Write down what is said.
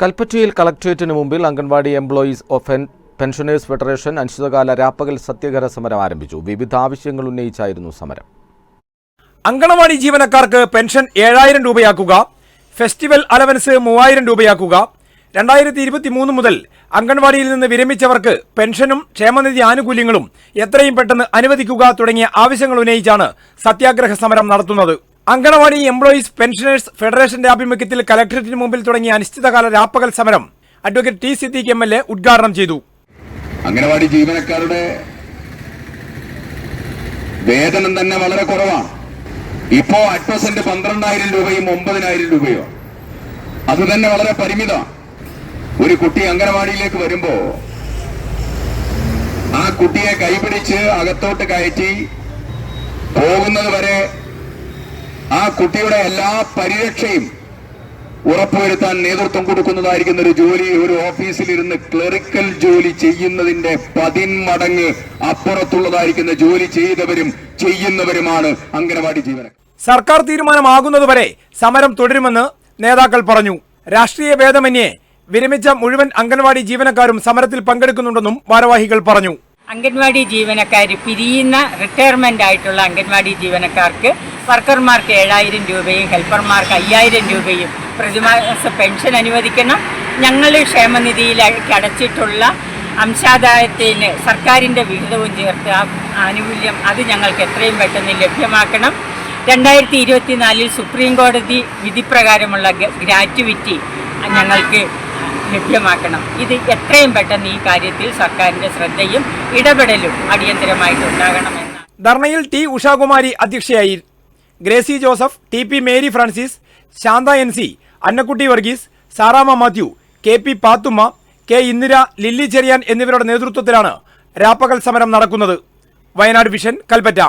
കൽപ്പറ്റയിൽ കളക്ട്രേറ്റിന് മുമ്പിൽ anganwadi employees of pensioners federation അനിശ്ചിതകാല രാപ്പകൽ സത്യഗ്രഹ സമരം ആരംഭിച്ചു. വിവിധ ആവശ്യങ്ങൾ ഉന്നയിച്ചായിരുന്നു സമരം. അങ്കണവാടി ജീവനക്കാർക്ക് പെൻഷൻ ഏഴായിരം രൂപയാക്കുക ഫെസ്റ്റിവൽ അലവൻസ് മൂവായിരം രൂപയാക്കുക. രണ്ടായിരത്തി ഇരുപത്തി മൂന്ന് മുതൽ അംഗൻവാടിയിൽ നിന്ന് വിരമിച്ചവർക്ക് പെൻഷനും ക്ഷേമനിധി ആനുകൂല്യങ്ങളും എത്രയും പെട്ടെന്ന് അനുവദിക്കുക തുടങ്ങിയ ആവശ്യങ്ങൾ ഉന്നയിച്ചാണ് സത്യാഗ്രഹ സമരം നടത്തുന്നത്. അങ്കണവാടി എംപ്ലോയീസ് പെൻഷനേഴ്സ് ഫെഡറേഷന്റെ ആഭിമുഖ്യത്തിൽ കലക്ടറേറ്റിന് മുമ്പിൽ തുടങ്ങിയ അനിശ്ചിതകാല രാപ്പകൽ സമരം advocate T Siddique M L A ഉദ്ഘാടനം ചെയ്തു. അങ്കണവാടി ജീവനക്കാരുടെ വേതനം തന്നെ വളരെ കുറവാണ്. ഇപ്പോ അറ്റ് പന്ത്രണ്ടായിരം രൂപയും ഒമ്പതിനായിരം രൂപയോ. അത് തന്നെ വളരെ പരിമിതമാണ്. ഒരു കുട്ടി അംഗനവാടിയിലേക്ക് വരുമ്പോ ആ കുട്ടിയെ കൈപിടിച്ച് അകത്തോട്ട് കയറ്റി പോകുന്നത് വരെ ആ കുട്ടിയുടെ എല്ലാ പരിരക്ഷയും ഉറപ്പുവരുത്താൻ നേതൃത്വം കൊടുക്കുന്നതായിരിക്കുന്ന ഒരു ജോലി ഒരു ഓഫീസിലിരുന്ന് ക്ലറിക്കൽ ജോലി ചെയ്യുന്നതിന്റെ പതിന്മടങ്ങ് അപ്പുറത്തുള്ളതായിരിക്കുന്ന ജോലി ചെയ്തവരും ചെയ്യുന്നവരുമാണ് അംഗനവാടി ജീവനക്കാർ. സർക്കാർ തീരുമാനമാകുന്നതുവരെ സമരം തുടരുമെന്ന് നേതാക്കൾ പറഞ്ഞു. രാഷ്ട്രീയ ഭേദമന്യേ വിരമിച്ച മുഴുവൻ അംഗൻവാടി ജീവനക്കാരും സമരത്തിൽ പങ്കെടുക്കുന്നുണ്ടെന്നും ഭാരവാഹികൾ പറഞ്ഞു. അംഗൻവാടി ജീവനക്കാർ പിരിയുന്ന റിട്ടയർമെന്റ് ആയിട്ടുള്ള അംഗൻവാടി ജീവനക്കാർക്ക് വർക്കർമാർക്ക് ഏഴായിരം രൂപയും ഹെൽപ്പർമാർക്ക് അയ്യായിരം രൂപയും പ്രതിമാസ പെൻഷൻ അനുവദിക്കണം. ഞങ്ങൾ ക്ഷേമനിധിയിലേക്ക് അടച്ചിട്ടുള്ള അംശാദായത്തിന് സർക്കാരിന്റെ വിഹിതവും ചേർത്ത് ആ ആനുകൂല്യം അത് ഞങ്ങൾക്ക് എത്രയും പെട്ടെന്ന് ലഭ്യമാക്കണം. രണ്ടായിരത്തി ഇരുപത്തിനാലിൽ സുപ്രീം കോടതി വിധിപ്രകാരമുള്ള ഗ്രാറ്റുവിറ്റി ഞങ്ങൾക്ക് ലഭ്യമാക്കണം. ഇത് എത്രയും പെട്ടെന്ന് ഈ കാര്യത്തിൽ സർക്കാരിന്റെ ശ്രദ്ധയും ഇടപെടലും അടിയന്തരമായിട്ട് ഉണ്ടാകണമെന്ന് ധർണയിൽ ടി ഉഷാകുമാരി അധ്യക്ഷയായി Gracy Joseph T P Mary Francis Shantha N C Annakutty Varghese Sarama Mathew K P Pathumma K Indira Lilly Cherian എന്നിവരുടെ നേതൃത്വത്തിലാണ് രാപ്പകൽ സമരം നടക്കുന്നത്. വയനാട് വിഷൻ കൽപ്പറ്റ.